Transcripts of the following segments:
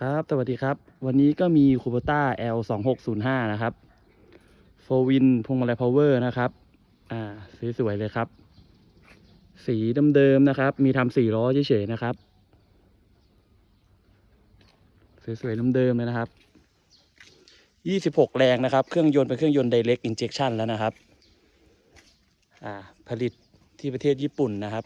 ครับ สวัสดีครับ วันนี้ก็มีคู b ต้า L 2 6 0 5นะครับโฟวินพวงมาลัยพาวเวอร์นะครับ อ่าสวยๆเลยครับ สีเดิมๆนะครับ มีทำสี่ล้อเฉยๆนะครับ สวยๆเดิมๆเลยนะครับยี่สิบหกแรงนะครับ เครื่องยนต์เป็นเครื่องยนต์ Direct Injection แล้วนะครับ อ่า ผลิตที่ประเทศญี่ปุ่นนะครับ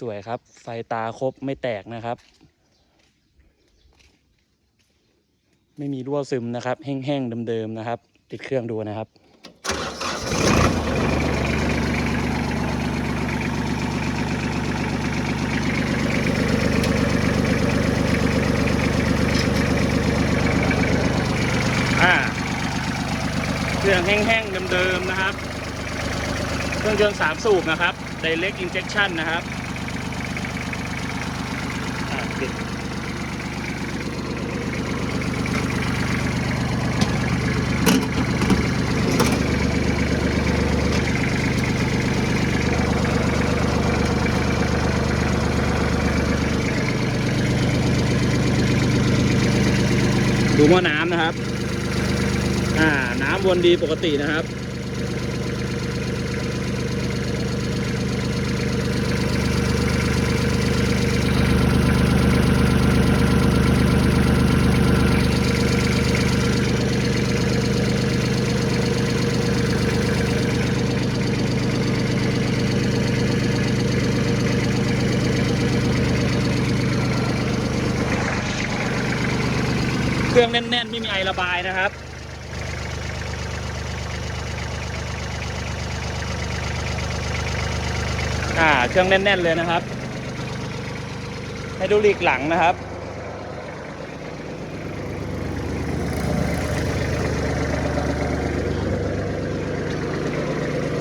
สวยๆครับ ไฟตาครบไม่แตกนะครับ ไม่มีรั่วซึมนะครับ แห้งๆเดิมๆนะครับ ติดเครื่องดูนะครับเครื่องแห้งๆเดิมๆนะครับ เครื่องยนต์สามสูบนะครับ Direct Injection นะครับ ดูหม้อน้ำนะครับ อ่า น้ำวนดีปกตินะครับ แน่นๆ ไม่มีไอระบายนะครับ อ่า เครื่องแน่น ๆ เลยนะครับให้ดูลีกหลังนะครับ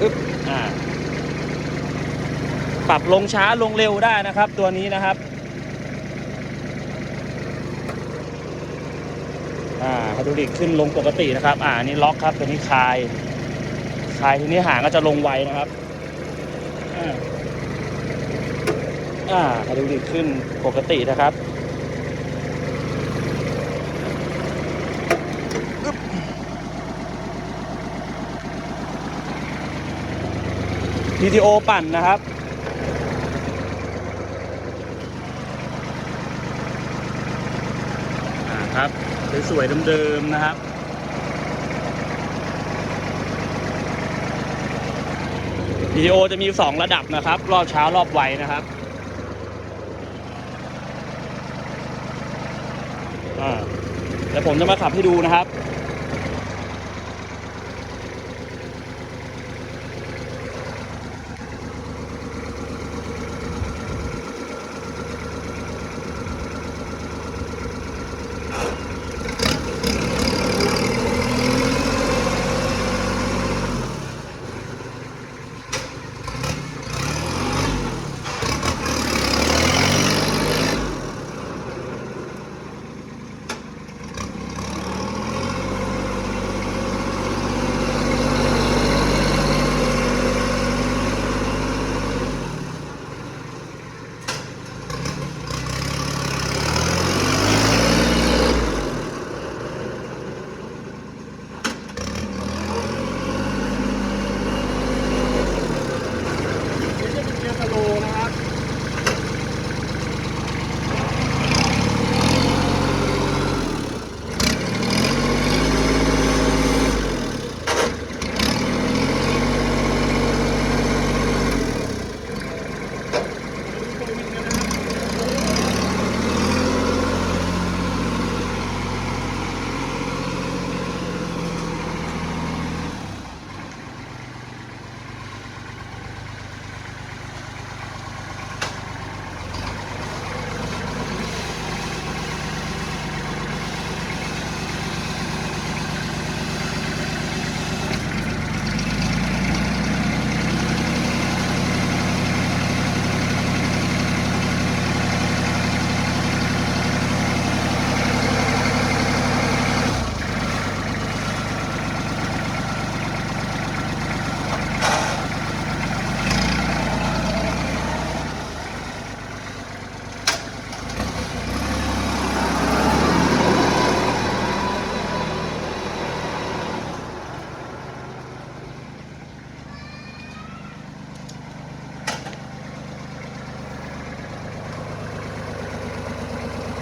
อึ๊บอ่า ปรับลงช้าลงเร็วได้นะครับ ตัวนี้นะครับ อ่าไฮดรอลิกขึ้นลงปกตินะครับ อ่านี้ล็อกครับตัวนี้คลายคลายทีนี้หางก็จะลงไวนะครับอ่าอ่าไฮดรอลิกขึ้นปกตินะครับอึ๊บ PTO ปั่นนะครับอ่าครับ สวยๆเดิมๆนะครับวิดีโอจะมี 2 ระดับนะครับ รอบเช้ารอบไวนะครับอ่าเดี๋ยวผมจะมาขับให้ดูนะครับ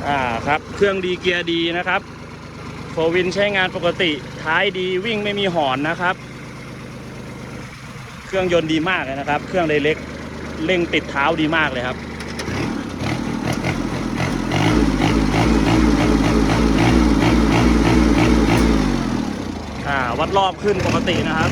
อ่าครับ เครื่องดีเกียร์ดีนะครับโฟวินใช้งานปกติ ท้ายดีวิ่งไม่มีหอนนะครับ เครื่องยนต์ดีมากเลยนะครับ เครื่องเล็กเร่งติดเท้าดีมากเลยครับอ่าวัดรอบขึ้นปกตินะครับ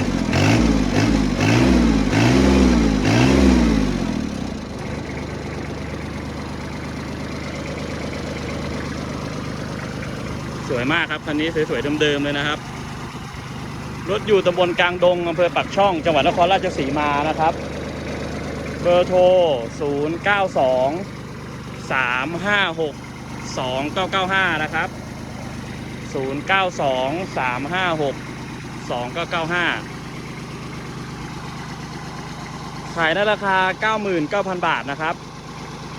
วยมากครับคันนี้สวยๆเดิมๆเลยนะครับ รถอยู่ตำบลกลางดงอำเภอปักช่อง จังหวัดนครราชสีมานะครับ เบอร์โทร 0 9 2 3 5 6 2 9 9 5 นะครับ 0 9 2 3 5 6 2 9 9 5 ขายในราคา 99,000 บาทนะครับ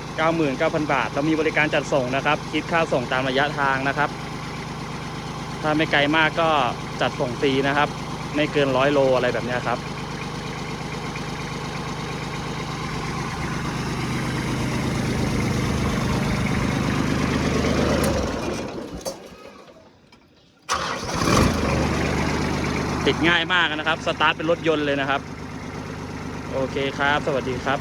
99,000 บาท เรามีบริการจัดส่งนะครับ คิดค่าส่งตามระยะทางนะครับ ถ้าไม่ไกลมากก็จัดส่งฟรีนะครับ ไม่เกินร้อยโลอะไรแบบนี้ครับติดง่ายมากนะครับ สตาร์ทเป็นรถยนต์เลยนะครับ โอเคครับ สวัสดีครับ